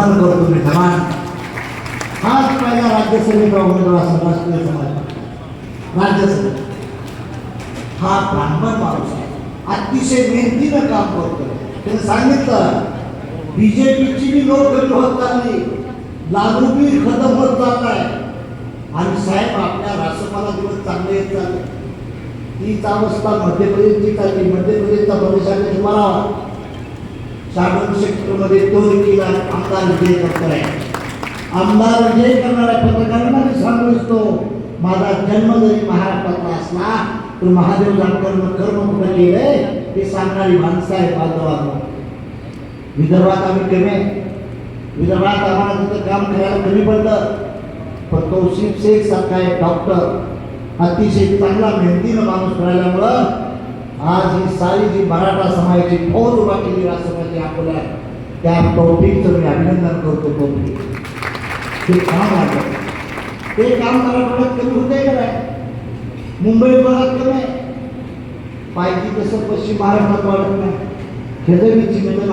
नमन करतो मी नमन हाच पहिला राज्यसभेचा उमेदवार असा राष्ट्रीय समाज. राज्यसभा हा ब्राह्मण माणूस आहे. अतिशय मेहनतीनं काम करतो त्याने सांगितलं बीजेपीची बी लोक कमी होत चालली. लागू बी खतम होत चाललाय आणि साहेब आपल्या राष्ट्रपाला दिवस चांगले येत चालले. तीच अवस्था मध्य प्रदेशची चालली. मध्य प्रदेशचा प्रदेशाने तुम्हाला शासन सेक्टरमध्ये तो देखील आमदार विजय करतोय आमदार विजय करणाऱ्या पत्रकारांना मी सांगू इच्छितो माझा जन्म जरी महाराष्ट्रातला असला तर महादेव जानकरनं कर्म कुठं केलंय ते सांगणारी माणसं आहे बांधवांना विदर्भात आम्ही कमी आहे. विदर्भात आम्हाला तिथं काम करायला कमी पडलं पण कौशिक शेख सारखा एक डॉक्टर अतिशय चांगला मेहनतीनं माणूस मिळाल्यामुळं आज ही सारी जी मराठा समाजाची फौज उभा केली राष्ट्रपती आपल्या त्या टॉपिकचं मी अभिनंदन करतो टॉपिक ते काम आहे. ते काम मराठवाड्यात कमी होत आहे काय मुंबई भागात कमी. आहे पाहिजे तसं पश्चिम महाराष्ट्रात वाढत नाही. हे जर मी चिंतन